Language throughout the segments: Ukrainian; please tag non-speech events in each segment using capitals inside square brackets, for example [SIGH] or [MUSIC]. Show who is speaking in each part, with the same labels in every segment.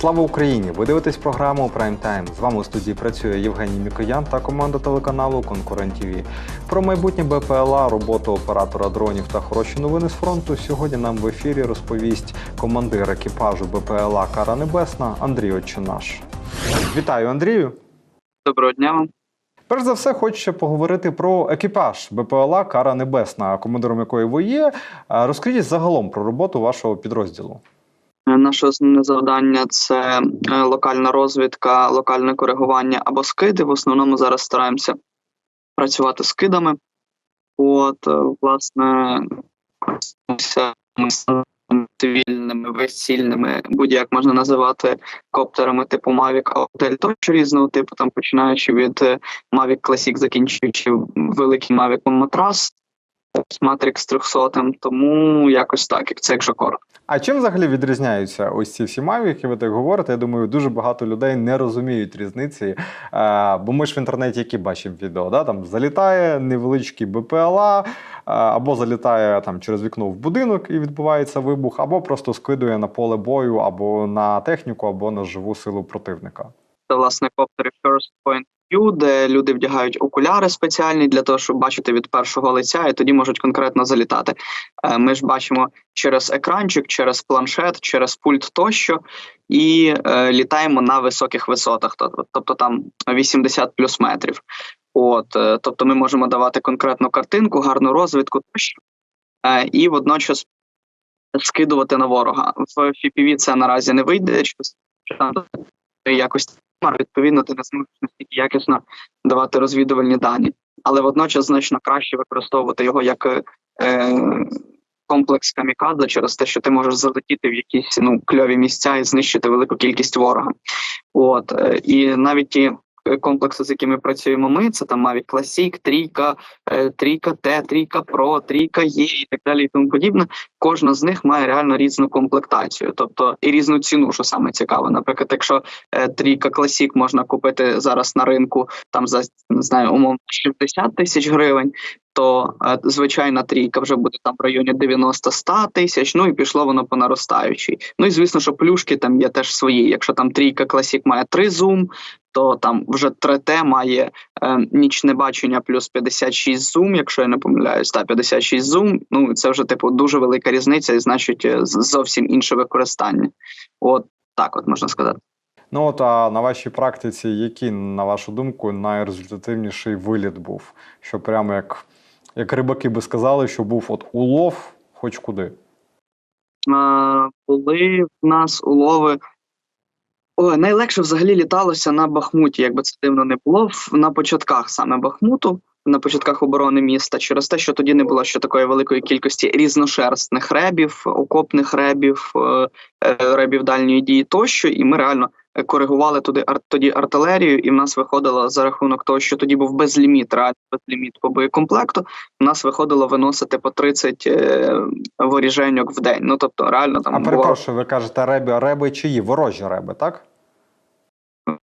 Speaker 1: Слава Україні! Ви дивитесь програму Prime Time. З вами у студії працює Євгеній Мікоян та команда телеканалу Конкурент ТВ. Про майбутнє БПЛА, роботу оператора дронів та хороші новини з фронту. Сьогодні нам в ефірі розповість командир екіпажу БПЛА Кара Небесна Андрій Отчинаш. Вітаю, Андрію!
Speaker 2: Доброго дня вам.
Speaker 1: Перш за все, хочу поговорити про екіпаж БПЛА Кара Небесна, командиром якої ви є. Розкажіть загалом про роботу вашого підрозділу.
Speaker 2: Е, Наше основне завдання це е, локальна розвідка, локальне коригування або скиди. В основному зараз стараємося працювати з кидами. От, е, власне, цивільними, весільними, будь-як можна називати коптерами типу Mavic Autel, тощо різного типу, там починаючи від Mavic Classic, закінчуючи великий Mavic Matras, Matrix 300, тому якось так, як це якщо коротко.
Speaker 1: А чим взагалі відрізняються ось ці всі маві, які ви так говорите? Я думаю, дуже багато людей не розуміють різниці. Е, бо ми ж в інтернеті які бачимо відео, да? там залітає невеличкий БПЛА, е, або залітає там через вікно в будинок і відбувається вибух, або просто скидує на поле бою, або на техніку, або на живу силу противника.
Speaker 2: Це власне коптери First Point де люди вдягають окуляри спеціальні для того, щоб бачити від першого лиця, і тоді можуть конкретно залітати. Е, Ми ж бачимо через екранчик, через планшет, через пульт тощо, і е, літаємо на високих висотах, тобто, там 80 плюс метрів. От, е, тобто, ми можемо давати конкретну картинку, гарну розвідку тощо, і водночас скидувати на ворога. В FPV це наразі не вийде, через якось відповідно, ти не зможеш настільки якісно давати розвідувальні дані, але водночас значно краще використовувати його як е, комплекс камікадзе через те, що ти можеш залетіти в якісь ну кльові місця і знищити велику кількість ворога. От е, і навіть ті комплекси, з якими працюємо ми, це там Mavic Classic, трійка, е, трійка Т, трійка Pro, трійка Є і так далі, і тому подібне. Кожна з них має реально різну комплектацію, тобто і різну ціну, що саме цікаво. Наприклад, якщо е, трійка Classic можна купити зараз на ринку там за не знаю, умовно 60 тисяч гривень. То е, звичайна трійка вже буде там в районі 90-100 тисяч. Ну і пішло воно по наростаючій. Ну і звісно, що плюшки там є теж свої. Якщо там трійка Classic має 3 зум, то там вже 3T має е, нічне бачення плюс 56 зум, якщо я не помиляюсь, та 56 зум. Ну це вже типу дуже велика різниця, і значить е, зовсім інше використання. От так, от можна сказати.
Speaker 1: Ну от а на вашій практиці, який, на вашу думку, найрезультативніший виліт був? Що прямо як, як рибаки би сказали, що був от улов, хоч куди.
Speaker 2: Е, були в нас улови. Ой, найлегше взагалі літалося на Бахмуті, якби це дивно не було. На початках саме Бахмуту, на початках оборони міста, через те, що тоді не було ще такої великої кількості різношерстних ребів, окопних ребів, е, е, ребів дальньої дії тощо, і ми реально коригували туди ар- тоді артилерію, і в нас виходило за рахунок того, що тоді був безліміт, реально безліміт по боєкомплекту. У нас виходило виносити по 30 е, воріженьок в день. Ну тобто, реально там
Speaker 1: А перепрошую, ви кажете реби, реби чиї? Ворожі реби, так?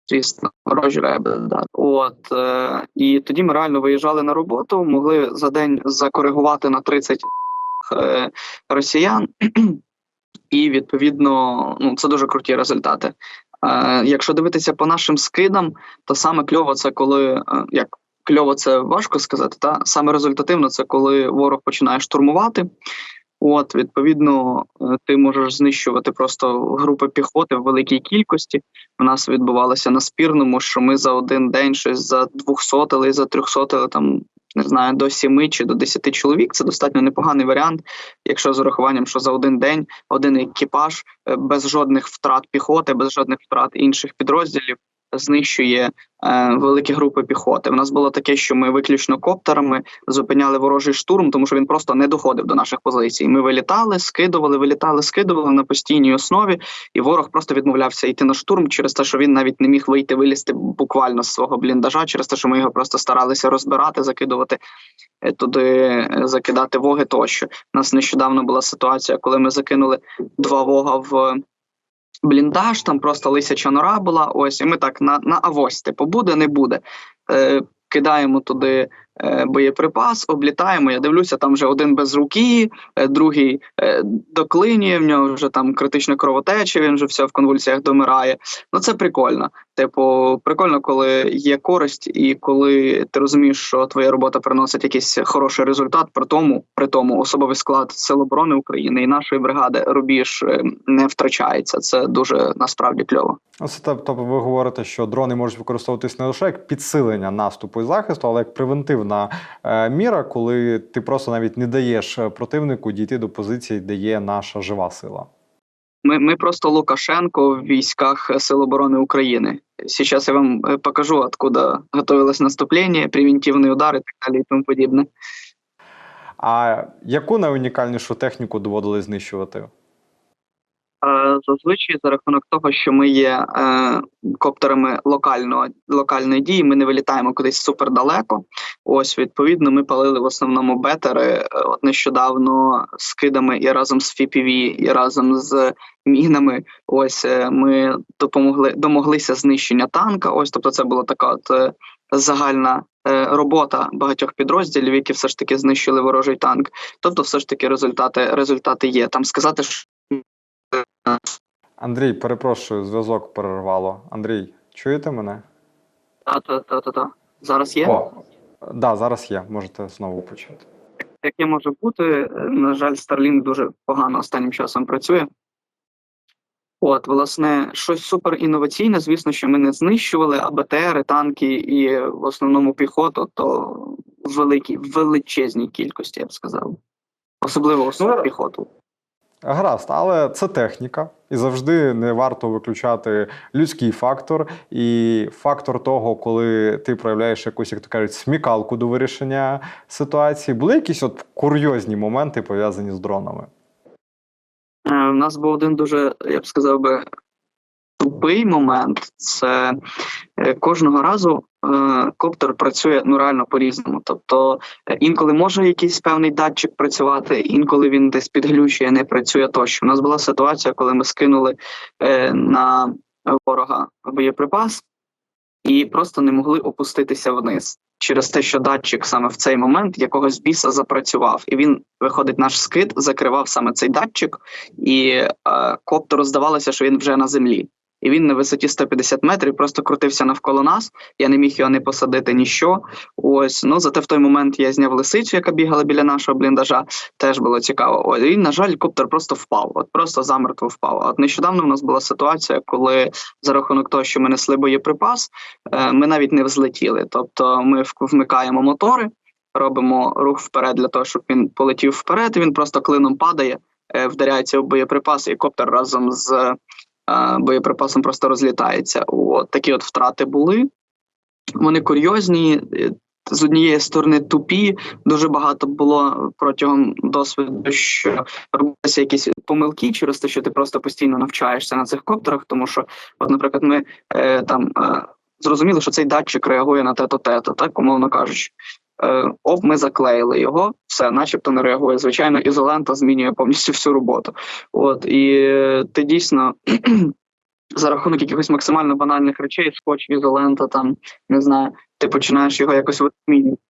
Speaker 2: Звісно, ворожі. Да. От е, і тоді ми реально виїжджали на роботу, могли за день закоригувати на 30 е, росіян, і відповідно, ну це дуже круті результати. Е, якщо дивитися по нашим скидам, то саме кльово це коли е, як. Кльово це важко сказати, та саме результативно це коли ворог починає штурмувати. От, відповідно, е, ти можеш знищувати просто групи піхоти в великій кількості. У нас відбувалося на спірному, що ми за один день щось за 200 за 300 там не знаю до 7 чи до 10 чоловік. Це достатньо непоганий варіант, якщо з урахуванням, що за один день один екіпаж е, без жодних втрат піхоти, без жодних втрат інших підрозділів. Знищує е, великі групи піхоти. У нас було таке, що ми виключно коптерами зупиняли ворожий штурм, тому що він просто не доходив до наших позицій. Ми вилітали, скидували, вилітали, скидували на постійній основі, і ворог просто відмовлявся йти на штурм через те, що він навіть не міг вийти вилізти буквально з свого бліндажа, через те, що ми його просто старалися розбирати, закидувати е, туди, е, закидати воги тощо. У нас нещодавно була ситуація, коли ми закинули два вога в. Бліндаж, там просто лисяча нора була. Ось, і ми так на на авось, типу, буде, не буде. Е, кидаємо туди боєприпас, облітаємо. Я дивлюся, там вже один без руки, е, другий е, доклинює, в нього вже там критична кровотеча, він вже все в конвульсіях домирає. Ну це прикольно. Типу, прикольно, коли є користь, і коли ти розумієш, що твоя робота приносить якийсь хороший результат. При тому, при тому особовий склад Сил оборони України і нашої бригади рубіж е, не втрачається. Це дуже насправді кльово.
Speaker 1: Ось це, тобто ви говорите, що дрони можуть використовуватись не лише як підсилення наступу і захисту, але як превентивна е, міра, коли ти просто навіть не даєш е, противнику дійти до позиції, де є наша жива сила.
Speaker 2: Ми, ми просто Лукашенко в військах Сил оборони України. Сейчас я вам е, покажу, откуда готовилось наступлення, превентивний удар і так далі і тому подібне.
Speaker 1: А яку найунікальнішу техніку доводилось знищувати?
Speaker 2: Е, Зазвичай за рахунок того, що ми є е, коптерами локального локальної дії, ми не вилітаємо кудись супер далеко. Ось відповідно, ми палили в основному бетери е, от нещодавно з кидами і разом з FPV, і разом з мінами. Ось е, ми допомогли домоглися знищення танка. Ось тобто, це була така от загальна робота багатьох підрозділів, які все ж таки знищили ворожий танк. Тобто, все ж таки, результати результати є. Там сказати,
Speaker 1: Андрій, перепрошую, зв'язок перервало. Андрій, чуєте мене?
Speaker 2: та та та та та зараз є.
Speaker 1: О, да, зараз є. Можете знову почати.
Speaker 2: Яке може бути, на жаль, Starlink дуже погано останнім часом працює. От, власне, щось супер інноваційне, звісно, що ми не знищували, а БТРи, танки і в основному піхоту, то в великій, величезній кількості, я б сказав. Особливо
Speaker 1: Ну,
Speaker 2: піхоту.
Speaker 1: Гаразд, але це техніка, і завжди не варто виключати людський фактор і фактор того, коли ти проявляєш якусь, як то кажуть, смікалку до вирішення ситуації. Були якісь от курйозні моменти пов'язані з дронами?
Speaker 2: Е, У нас був один дуже, я б сказав би, тупий момент. Це е, кожного разу е, коптер працює ну реально по-різному. Тобто е, інколи може якийсь певний датчик працювати, інколи він десь підглючує, не працює тощо. У нас була ситуація, коли ми скинули на ворога боєприпас і просто не могли опуститися вниз. Через те, що датчик саме в цей момент якогось біса запрацював, і він виходить наш скид, закривав саме цей датчик, і е, коптеру здавалося, що він вже на землі. І він на висоті 150 метрів просто крутився навколо нас. Я не міг його не посадити ніщо. Ось ну зате в той момент я зняв лисицю, яка бігала біля нашого бліндажа. Теж було цікаво. Ось і на жаль, коптер просто впав. От просто замертво впав. От нещодавно в нас була ситуація, коли за рахунок того, що ми несли боєприпас, е, ми навіть не взлетіли. Тобто, ми вмикаємо мотори, робимо рух вперед для того, щоб він полетів вперед. Він просто клином падає, е, вдаряється в боєприпас, і коптер разом з боєприпасом просто розлітається. От такі от втрати були. Вони курйозні. е, З однієї сторони тупі, дуже багато було протягом досвіду, що робилися якісь помилки через те, що ти просто постійно навчаєшся на цих коптерах. Тому що, от, наприклад, ми е, там е, зрозуміли, що цей датчик реагує на те-то, те-то, так умовно кажучи. Е, оп, ми заклеїли його, все, начебто не реагує. Звичайно, ізолента змінює повністю всю роботу. От і е, ти дійсно [CLEARS THROAT] за рахунок якихось максимально банальних речей, скотч, ізолента, там не знаю, ти починаєш його якось висмінювати.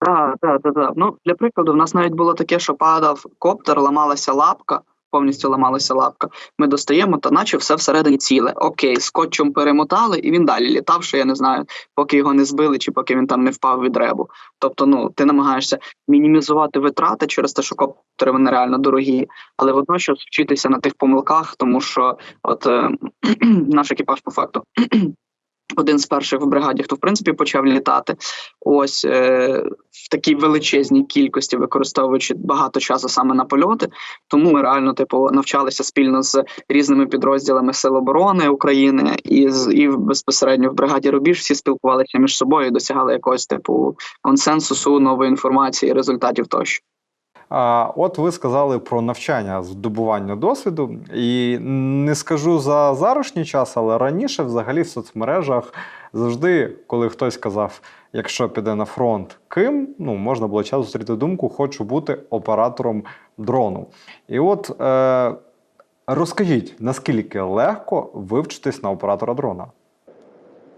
Speaker 2: Так, так, так, так. Ну, для прикладу, в нас навіть було таке, що падав коптер, ламалася лапка, повністю ламалася лапка. Ми достаємо, та наче все всередині ціле. Окей, скотчем перемотали, і він далі літав, що я не знаю, поки його не збили, чи поки він там не впав від ребу. Тобто, ну ти намагаєшся мінімізувати витрати через те, що коптери вони реально дорогі, але водночас вчитися на тих помилках, тому що от е, [CLEARS THROAT] наш екіпаж по факту. Один з перших в бригаді, хто в принципі почав літати, ось е, в такій величезній кількості, використовуючи багато часу саме на польоти. Тому ми реально типу навчалися спільно з різними підрозділами Сил оборони України і з і безпосередньо в бригаді Рубіж всі спілкувалися між собою, досягали якогось типу консенсусу, нової інформації, результатів тощо.
Speaker 1: От ви сказали про навчання здобування досвіду, і не скажу за зарашній час, але раніше, взагалі, в соцмережах завжди, коли хтось казав, якщо піде на фронт, ким ну можна було часто зустріти думку, хочу бути оператором дрону. І от е, розкажіть, наскільки легко вивчитись на оператора дрона?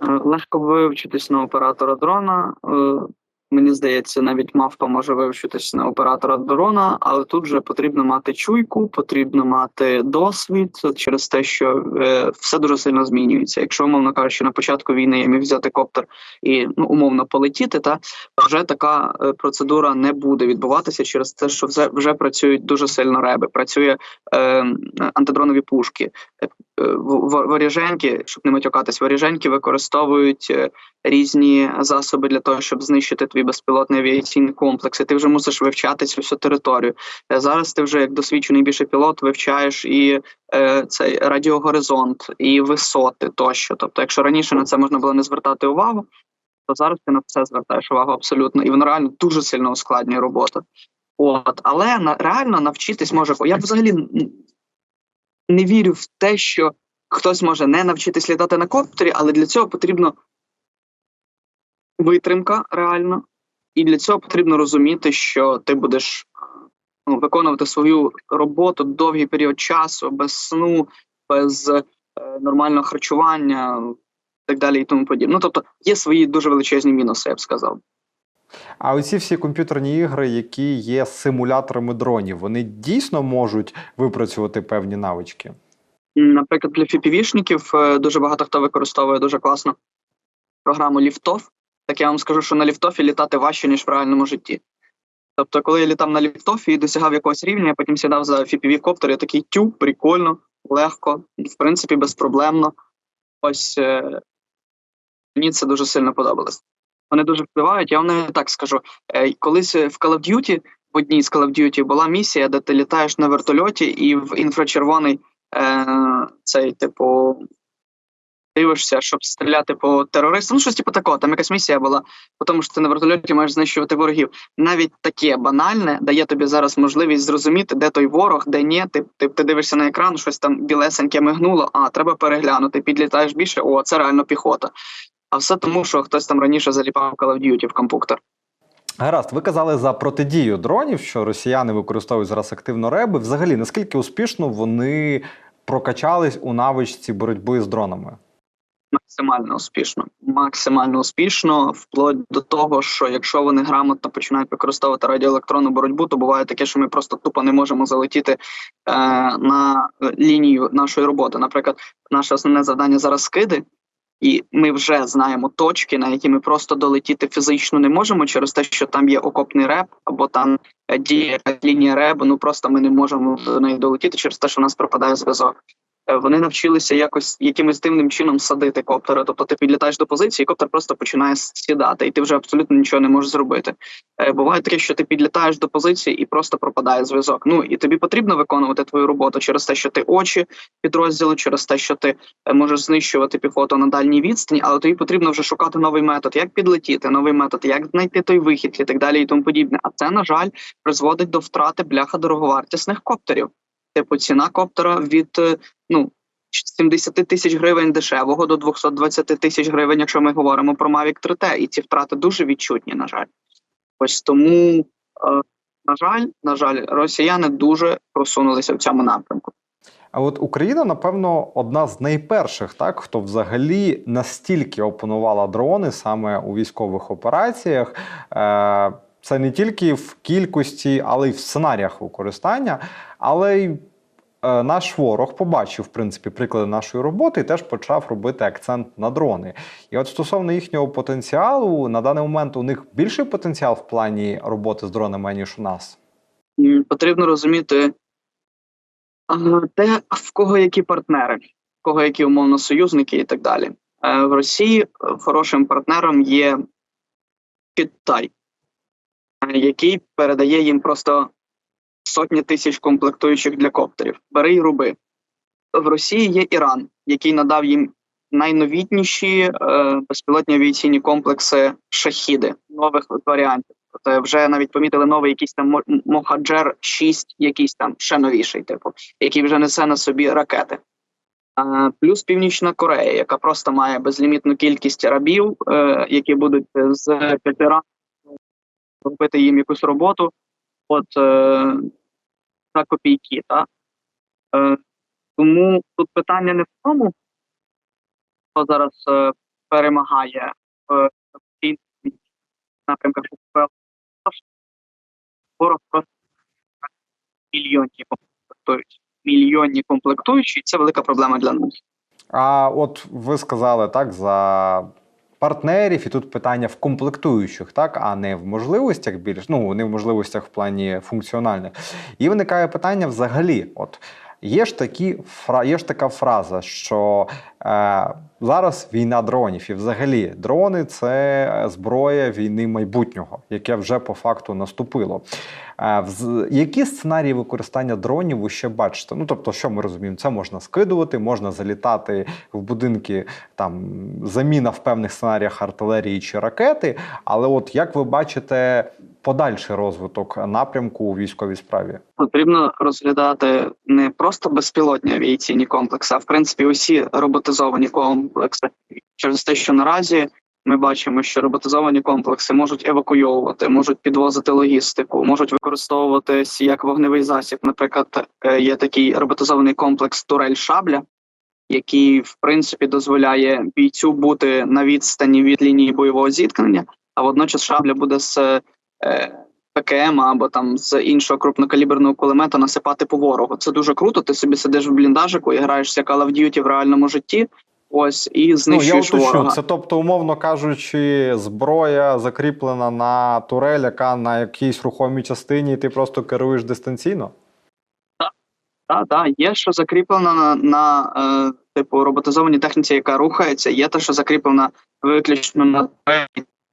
Speaker 2: Е, Легко вивчитись на оператора дрона. Мені здається, навіть мавпа може вивчитись на оператора дрона, але тут же потрібно мати чуйку, потрібно мати досвід через те, що е, все дуже сильно змінюється. Якщо умовно кажучи, на початку війни я міг взяти коптер і ну умовно полетіти, та вже така е, процедура не буде відбуватися через те, що вже, вже працюють дуже сильно реби, працює е, антидронові пушки. Воріженьки, щоб не матюкатись, воріженьки використовують е, різні засоби для того, щоб знищити твій безпілотний авіаційний комплекс. І ти вже мусиш вивчати цю всю територію. Е, Зараз ти вже як досвідчений більше пілот вивчаєш і е, цей радіогоризонт, і висоти тощо. Тобто, якщо раніше на це можна було не звертати увагу, то зараз ти на все звертаєш увагу абсолютно, і воно реально дуже сильно ускладнює роботу. От, але на реально навчитись може. Я взагалі не вірю в те, що хтось може не навчитись літати на коптері, але для цього потрібно витримка реально, і для цього потрібно розуміти, що ти будеш ну, виконувати свою роботу довгий період часу, без сну, без е, нормального харчування, так далі, і тому подібне. Ну тобто є свої дуже величезні мінуси, я б сказав.
Speaker 1: А оці всі комп'ютерні ігри, які є симуляторами дронів, вони дійсно можуть випрацювати певні навички.
Speaker 2: Наприклад, для FPV-шників е, дуже багато хто використовує дуже класно програму Ліфтоф. Так я вам скажу, що на ліфтофі літати важче, ніж в реальному житті. Тобто, коли я літав на ліфтофі і досягав якогось рівня, я потім сідав за FPV коптер, я такий тю, прикольно, легко, в принципі, безпроблемно. Ось е, мені це дуже сильно подобалось. Вони дуже впливають. Я вам навіть так скажу. Е, колись в Call of Duty, в одній з Call of Duty була місія, де ти літаєш на вертольоті і в інфрачервоний е, цей, типу, дивишся, щоб стріляти по терористам. Ну, щось типу такого. Там якась місія була, тому що ти на вертольоті маєш знищувати ворогів. Навіть таке банальне дає тобі зараз можливість зрозуміти, де той ворог, де ні. Ти, ти, ти дивишся на екран, щось там білесеньке мигнуло, а треба переглянути. Підлітаєш більше, о, це реально піхота. А все тому, що хтось там раніше заліпав Call of Duty в компуктор.
Speaker 1: Гаразд, ви казали за протидію дронів, що росіяни використовують зараз активно реби. Взагалі, наскільки успішно вони прокачались у навичці боротьби з дронами?
Speaker 2: Максимально успішно, максимально успішно, вплоть до того, що якщо вони грамотно починають використовувати радіоелектронну боротьбу, то буває таке, що ми просто тупо не можемо залетіти е, на лінію нашої роботи. Наприклад, наше основне завдання зараз скиди, і ми вже знаємо точки, на які ми просто долетіти фізично не можемо, через те, що там є окопний реп, або там е, діє лінія ребу. Ну просто ми не можемо до неї долетіти через те, що у нас пропадає зв'язок. Е, Вони навчилися якось якимось дивним чином садити коптери. Тобто ти підлітаєш до позиції, і коптер просто починає сідати, і ти вже абсолютно нічого не можеш зробити. Е, Буває таке, що ти підлітаєш до позиції і просто пропадає зв'язок. Ну і тобі потрібно виконувати твою роботу через те, що ти очі підрозділу, через те, що ти е, можеш знищувати піхоту на дальній відстані, але тобі потрібно вже шукати новий метод, як підлетіти, новий метод, як знайти той вихід і так далі, і тому подібне. А це на жаль призводить до втрати бляха дороговартісних коптерів. Типу ціна коптера від ну 70 тисяч гривень дешевого до 220 тисяч гривень, якщо ми говоримо про Mavic 3T, і ці втрати дуже відчутні, на жаль. Ось тому, е, на жаль, на жаль, росіяни дуже просунулися в цьому напрямку.
Speaker 1: А от Україна, напевно, одна з найперших, так хто взагалі настільки опанувала дрони саме у військових операціях. Е, Це не тільки в кількості, але й в сценаріях використання. Але й наш ворог побачив, в принципі, приклади нашої роботи і теж почав робити акцент на дрони. І от стосовно їхнього потенціалу, на даний момент у них більший потенціал в плані роботи з дронами, ніж у нас.
Speaker 2: Потрібно розуміти те, в кого які партнери, в кого які умовно союзники і так далі. Е, В Росії е, хорошим партнером є Китай, е, який передає їм просто сотні тисяч комплектуючих для коптерів. Бери й руби. В Росії є Іран, який надав їм найновітніші е, безпілотні авіаційні комплекси шахіди нових варіантів. Тобто вже навіть помітили новий якийсь там Мохаджер 6, якийсь там ще новіший, типу, який вже несе на собі ракети. Е, плюс Північна Корея, яка просто має безлімітну кількість рабів, е, які будуть з п'яти робити їм якусь роботу, от е, за копійки. Та? Е, тому тут питання не в тому, хто зараз е, перемагає в цій напрямках ворог просто мільйонні комплектують. Мільйонні комплектуючі, і це велика проблема для нас.
Speaker 1: А от ви сказали так за партнерів, і тут питання в комплектуючих, так, а не в можливостях більш, ну не в можливостях в плані функціональних. І виникає питання взагалі. От є ж такі є ж така фраза, що зараз війна дронів, і взагалі дрони це зброя війни майбутнього, яке вже по факту наступило. Які сценарії використання дронів ви ще бачите? Ну тобто, що ми розуміємо, це можна скидувати, можна залітати в будинки, там заміна в певних сценаріях артилерії чи ракети. Але от як ви бачите подальший розвиток напрямку у військовій справі?
Speaker 2: Потрібно розглядати не просто безпілотні авіаційні комплекси, а в принципі усі роботизовані комплекси через те, що наразі ми бачимо, що роботизовані комплекси можуть евакуйовувати, можуть підвозити логістику, можуть використовуватись як вогневий засіб. Наприклад, е, є такий роботизований комплекс Турель Шабля, який в принципі дозволяє бійцю бути на відстані від лінії бойового зіткнення, а водночас шабля буде з е, ПКМ або там з іншого крупнокаліберного кулемета насипати по ворогу. Це дуже круто. Ти собі сидиш в бліндажику і граєшся Call of Duty в реальному житті. Ось і
Speaker 1: Ну я
Speaker 2: ворога.
Speaker 1: це тобто, умовно кажучи, зброя закріплена на турель, яка на якійсь рухомій частині, і ти просто керуєш дистанційно.
Speaker 2: Так, так, є що закріплено на, на е, типу роботизованій техніці, яка рухається. Є те, що закріплено виключно на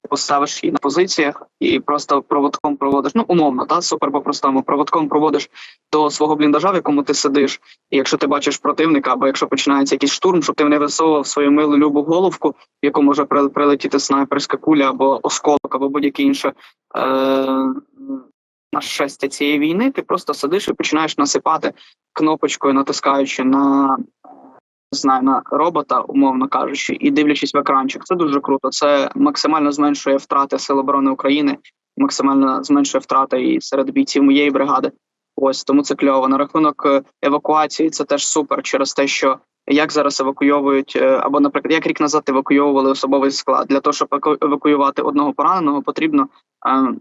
Speaker 2: поставиш її на позиціях і просто проводком проводиш. Ну, умовно, та супер по-простому. Проводком проводиш до свого бліндажа, в якому ти сидиш. І якщо ти бачиш противника, або якщо починається якийсь штурм, щоб ти не висовував свою милу любу головку, в яку може при- прилетіти снайперська куля або осколок, або будь-яке інше. Е- на щастя цієї війни, ти просто сидиш і починаєш насипати кнопочкою, натискаючи на знаю, на робота, умовно кажучи, і дивлячись в екранчик. Це дуже круто. Це максимально зменшує втрати Сил оборони України, максимально зменшує втрати і серед бійців моєї бригади. Ось тому це кльово. На рахунок е, евакуації це теж супер через те, що як зараз евакуйовують, е, або, наприклад, як рік назад евакуйовували особовий склад. Для того, щоб евакуювати одного пораненого, потрібно е,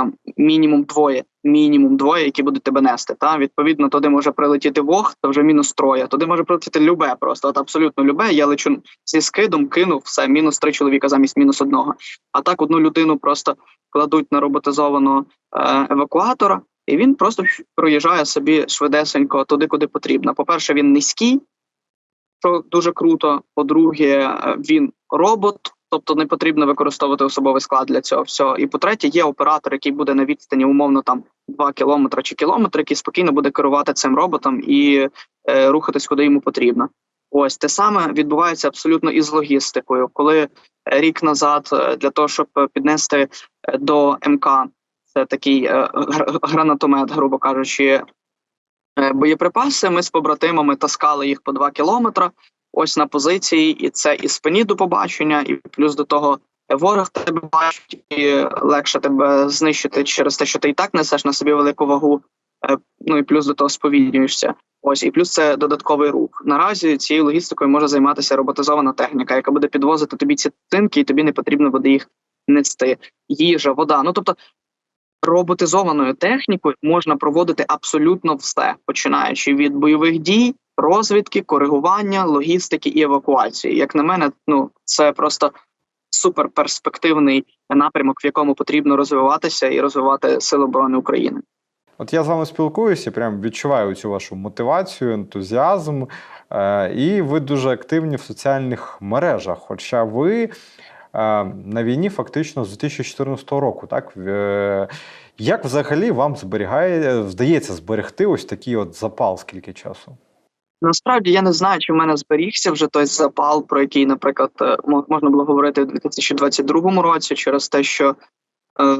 Speaker 2: там мінімум двоє, мінімум двоє, які будуть тебе нести. Та відповідно, туди може прилетіти вог, то вже мінус троє. Туди може прилетіти любе, просто от абсолютно любе. Я лечу зі скидом, кинув все, мінус три чоловіка замість мінус одного. А так одну людину просто кладуть на роботизованого е, евакуатора, і він просто проїжджає собі швидесенько туди, куди потрібно. По перше, він низький, що дуже круто. По-друге, е, він робот. Тобто не потрібно використовувати особовий склад для цього всього. І по-третє, є оператор, який буде на відстані умовно там 2 кілометри чи кілометр, який спокійно буде керувати цим роботом і е, рухатись куди йому потрібно. Ось те саме відбувається абсолютно і з логістикою. Коли е, рік назад е, для того, щоб піднести е, до МК, це такий гранатомет, грубо кажучи, боєприпаси. Ми з побратимами таскали їх по 2 кілометри. Ось на позиції, і це і спині до побачення, і плюс до того е, ворог тебе бачить, і легше тебе знищити через те, що ти і так несеш на собі велику вагу. е, Ну і плюс до того сповільнюєшся. Ось і плюс це додатковий рух. Наразі цією логістикою може займатися роботизована техніка, яка буде підвозити тобі ці цинки, і тобі не потрібно буде їх нести. Їжа, вода. Ну тобто роботизованою технікою можна проводити абсолютно все, починаючи від бойових дій, розвідки, коригування, логістики і евакуації. Як на мене, ну це просто суперперспективний напрямок, в якому потрібно розвиватися і розвивати Сили оборони України.
Speaker 1: От я з вами спілкуюся, прям відчуваю цю вашу мотивацію, ентузіазм, е, і ви дуже активні в соціальних мережах. Хоча ви е, на війні фактично з 2014 року, так? Е, Як взагалі вам зберігає, вдається зберегти ось такий от запал скільки часу?
Speaker 2: Насправді я не знаю, чи в мене зберігся вже той запал, про який, наприклад, е, можна було говорити у 2022 році, через те, що е,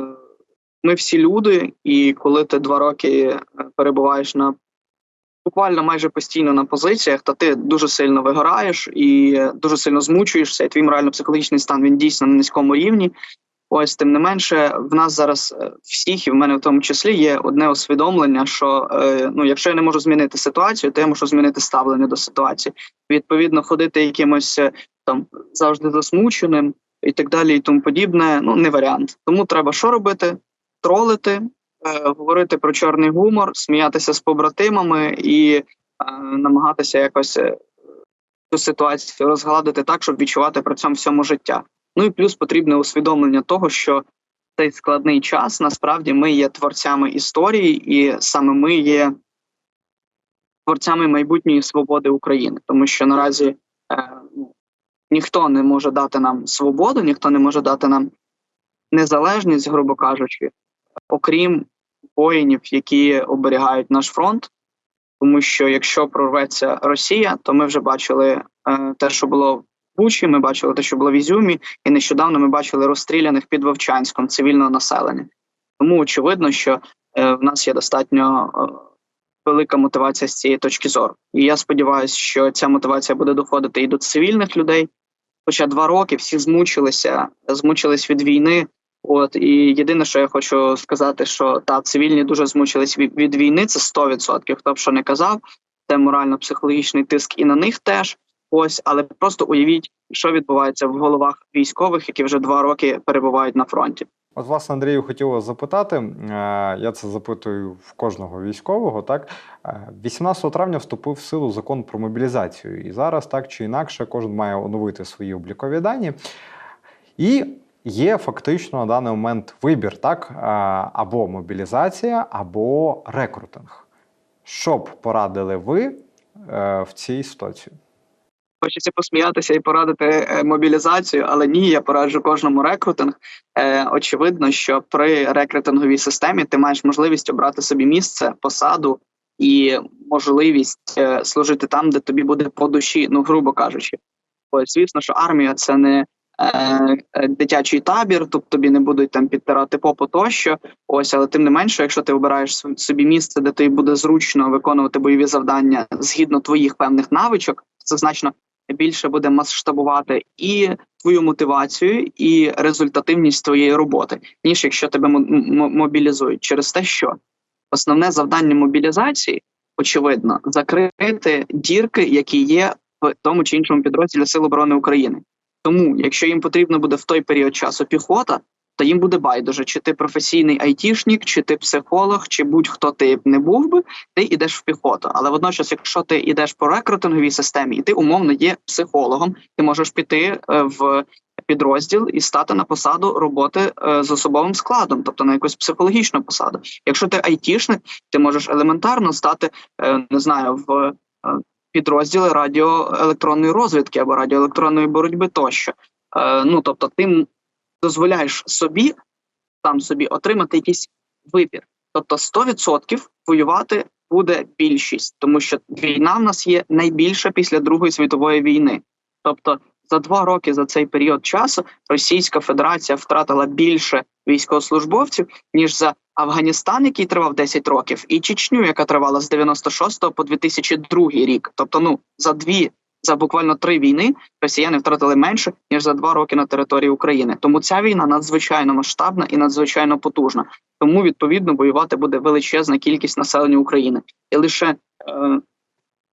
Speaker 2: ми всі люди, і коли ти два роки е, перебуваєш на буквально майже постійно на позиціях, то ти дуже сильно вигораєш і дуже сильно змучуєшся, і твій морально-психологічний стан він дійсно на низькому рівні. Ось тим не менше, в нас зараз е, всіх, і в мене в тому числі є одне усвідомлення, що е, ну, якщо я не можу змінити ситуацію, то я можу змінити ставлення до ситуації. Відповідно, ходити якимось е, там завжди засмученим і так далі, і тому подібне. Ну не варіант. Тому треба що робити? Тролити, говорити про чорний гумор, сміятися з побратимами і намагатися якось цю ситуацію розгладити так, щоб відчувати при цьому всьому життя. Ну і плюс потрібне усвідомлення того, що цей складний час насправді ми є творцями історії, і саме ми є творцями майбутньої свободи України, тому що наразі е, ну, ніхто не може дати нам свободу, ніхто не може дати нам незалежність, грубо кажучи, окрім воїнів, які оберігають наш фронт. Тому що якщо прорветься Росія, то ми вже бачили е, те, що було Бучі, ми бачили те, що було в Ізюмі, і нещодавно ми бачили розстріляних під Вовчанськом цивільного населення. Тому очевидно, що е, в нас є достатньо е, велика мотивація з цієї точки зору. І я сподіваюся, що ця мотивація буде доходити і до цивільних людей. Хоча два роки всі змучилися, змучились від війни. От і єдине, що я хочу сказати, що та цивільні дуже змучились від, від війни. Це 100%, Хто б що не казав, це морально-психологічний тиск і на них теж. Ось, але просто уявіть, що відбувається в головах військових, які вже два роки перебувають на фронті.
Speaker 1: От вас, Андрію, хотів вас запитати. е, Я це запитую в кожного військового. Так, Е, 18 травня вступив в силу закон про мобілізацію, і зараз так чи інакше кожен має оновити свої облікові дані. І є фактично на даний момент вибір, так, е, або мобілізація, або рекрутинг. Що б порадили ви е, в цій ситуації?
Speaker 2: Хочеться посміятися і порадити е, мобілізацію, але ні, я пораджу кожному рекрутинг. Е, очевидно, що при рекрутинговій системі ти маєш можливість обрати собі місце, посаду і можливість е, служити там, де тобі буде по душі, ну грубо кажучи. Ось, звісно, що армія це не дитячий табір, тут тобі не будуть там підтирати попу тощо. Ось, але тим не менше, якщо ти обираєш собі місце, де тобі буде зручно виконувати бойові завдання згідно твоїх певних навичок, це значно більше буде масштабувати і твою мотивацію, і результативність твоєї роботи, ніж якщо тебе мобілізують. Через те, що основне завдання мобілізації, очевидно, закрити дірки, які є в тому чи іншому підрозділі Сил оборони України. Тому, якщо їм потрібно буде в той період часу піхота, то їм буде байдуже, чи ти професійний айтішник, чи ти психолог, чи будь-хто ти не був би, ти йдеш в піхоту. Але водночас, якщо ти йдеш по рекрутинговій системі, і ти умовно є психологом, ти можеш піти е, в підрозділ і стати на посаду роботи е, з особовим складом, тобто на якусь психологічну посаду. Якщо ти айтішник, ти можеш елементарно стати, е, не знаю, в підрозділи радіоелектронної розвідки або радіоелектронної боротьби тощо. Ну тобто, ти дозволяєш собі сам собі отримати якийсь вибір. Тобто 100% воювати буде більшість, тому що війна в нас є найбільша після Другої світової війни. Тобто, за два роки за цей період часу Російська Федерація втратила більше військовослужбовців ніж за Афганістан, який тривав 10 років, і Чечню, яка тривала з 96 по 2002 рік. Тобто, ну за дві за буквально три війни росіяни втратили менше ніж за два роки на території України. Тому ця війна надзвичайно масштабна і надзвичайно потужна. Тому відповідно воювати буде величезна кількість населення України, і лише е,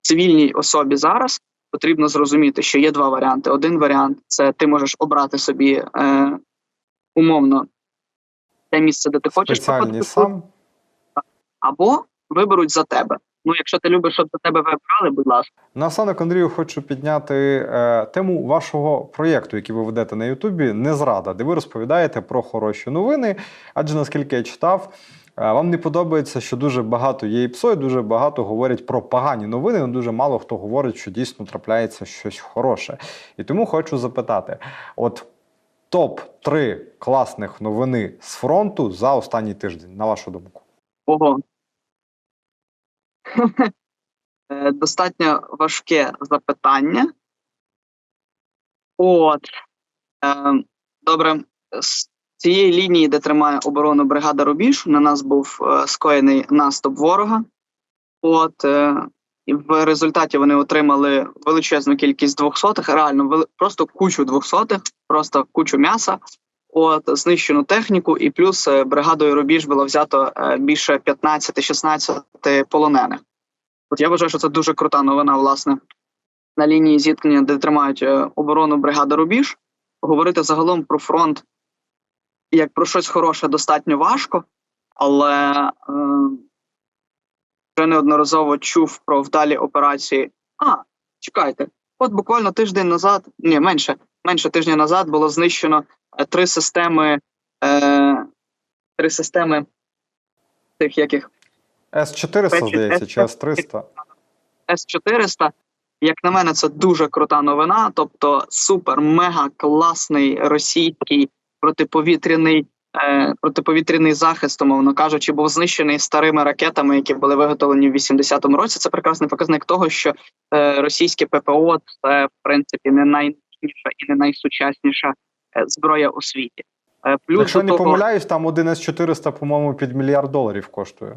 Speaker 2: цивільній особі зараз потрібно зрозуміти, що є два варіанти. Один варіант це ти можеш обрати собі е, умовно те місце, де ти хочеш
Speaker 1: Спеціальні сам.
Speaker 2: або виберуть за тебе. Ну, якщо ти любиш, щоб за тебе вибрали, будь ласка.
Speaker 1: Наостанок, Андрію, хочу підняти е, тему вашого проєкту, який ви ведете на Ютубі Незрада, де ви розповідаєте про хороші новини. Адже наскільки я читав, е, вам не подобається, що дуже багато є і псо, і дуже багато говорять про погані новини, але дуже мало хто говорить, що дійсно трапляється щось хороше. І тому хочу запитати: от топ 3 класних новини з фронту за останній тиждень, на вашу думку.
Speaker 2: Ого. [LAUGHS] Е, Достатньо важке запитання. От. Е, Добре, з цієї лінії, де тримає оборону бригада Рубіж, на нас був е, скоєний наступ ворога. От. І в результаті вони отримали величезну кількість двохсотих, реально просто кучу двохсотих, просто кучу м'яса. От знищену техніку, і плюс бригадою Рубіж було взято більше 15-16 полонених. От я вважаю, що це дуже крута новина, власне, на лінії зіткнення, де тримають е, оборону бригада Рубіж. Говорити загалом про фронт як про щось хороше достатньо важко. але е, вже неодноразово чув про вдалі операції. А, чекайте, от буквально тиждень назад, ні, менше, менше тижня назад було знищено е, три системи, е, три системи тих яких
Speaker 1: С-400, здається, чи С-300.
Speaker 2: С-400. Як на мене, це дуже крута новина. Тобто супер, мега класний російський протиповітряний. е, Протиповітряний захист, умовно кажучи, був знищений старими ракетами, які були виготовлені в 80-му році. Це прекрасний показник того, що е, російське ППО це в принципі не найніша і не найсучасніша е, зброя у світі. Е, Плюс
Speaker 1: Якщо
Speaker 2: до
Speaker 1: не помиляюсь, там один С-400, по-моєму, під мільярд доларів коштує.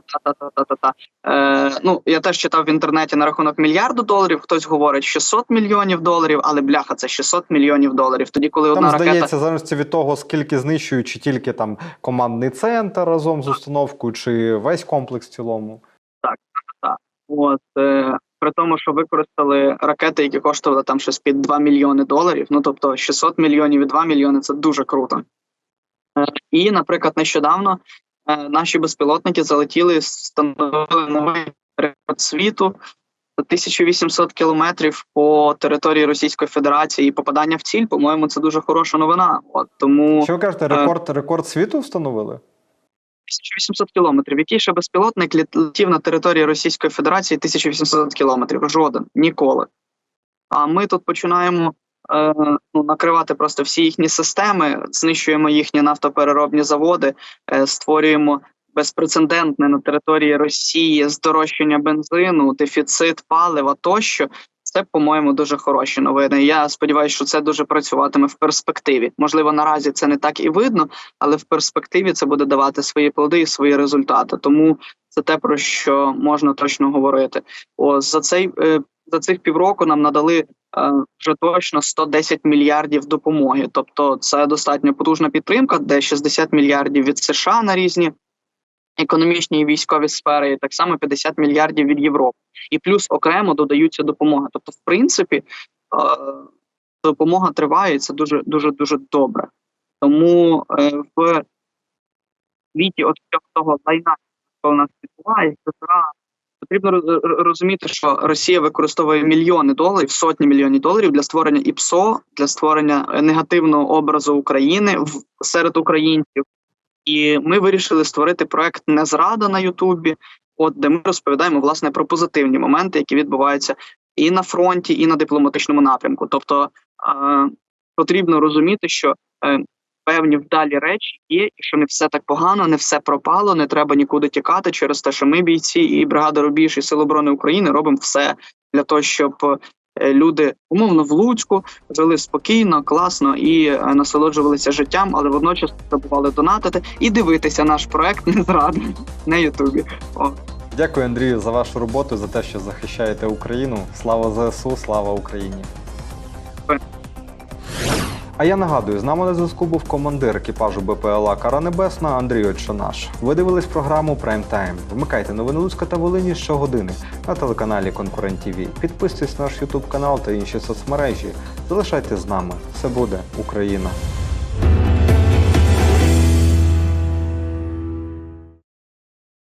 Speaker 2: Та, та, та, та, та, та. Е, ну, я теж читав в інтернеті на рахунок мільярду доларів. Хтось говорить 600 мільйонів доларів, але бляха, це 600 мільйонів доларів. Тоді, коли
Speaker 1: Там,
Speaker 2: одна ракета
Speaker 1: здається, в залежності від того, скільки знищують, чи тільки там командний центр разом з установкою, чи весь комплекс в цілому.
Speaker 2: так От е, при тому, що використали ракети, які коштували там щось під 2 мільйони доларів. Ну тобто 600 мільйонів і 2 мільйони це дуже круто. Е, і, наприклад, нещодавно наші безпілотники залетіли, встановили новий рекорд світу. 1800 кілометрів по території Російської Федерації і попадання в ціль, по-моєму, це дуже хороша новина. От тому
Speaker 1: Що ви кажете, рекорд, рекорд світу встановили?
Speaker 2: 1800 кілометрів. Який ще безпілотник літ- летів на території Російської Федерації 1800 кілометрів? Жоден ніколи. А ми тут починаємо е, ну, накривати просто всі їхні системи, знищуємо їхні нафтопереробні заводи, е, створюємо безпрецедентне на території Росії здорожчання бензину, дефіцит палива тощо. Це, по-моєму, дуже хороші новини. Я сподіваюся, що це дуже працюватиме в перспективі. Можливо, наразі це не так і видно, але в перспективі це буде давати свої плоди і свої результати. Тому це те про що можна точно говорити. О за цей е, за цих півроку нам надали е, вже точно 110 мільярдів допомоги. Тобто, це достатньо потужна підтримка, де 60 мільярдів від США на різні економічні і військові сфери, і так само 50 мільярдів від Європи, і плюс окремо додаються допомоги. Тобто, в принципі, е, допомога триває, і це дуже дуже дуже добре. Тому е, в світі от того лайна, що у нас відбувається, потрібно роз- роз- розуміти, що Росія використовує мільйони доларів, сотні мільйонів доларів для створення ІПСО, для створення негативного образу України в серед українців. І ми вирішили створити проект Незрада на Ютубі, от де ми розповідаємо власне про позитивні моменти, які відбуваються і на фронті, і на дипломатичному напрямку. Тобто е, потрібно розуміти, що е, певні вдалі речі є, і що не все так погано, не все пропало, не треба нікуди тікати через те, що ми бійці і бригада Рубіж і Сил оборони України робимо все для того, щоб люди умовно в Луцьку жили спокійно, класно і е, насолоджувалися життям, але водночас забували донатити і дивитися наш проект не зради на Ютубі. О.
Speaker 1: Дякую, Андрію, за вашу роботу, за те, що захищаєте Україну. Слава ЗСУ, слава Україні. А я нагадую, з нами на зв'язку був командир екіпажу БПЛА Кара Небесна Андрій Отчонаш. Ви дивились програму Прайм Тайм. Вмикайте новини Луцька та Волині щогодини на телеканалі Конкурент ТВ. Підписуйтесь на наш Ютуб канал та інші соцмережі. Залишайтесь з нами. Все буде Україна!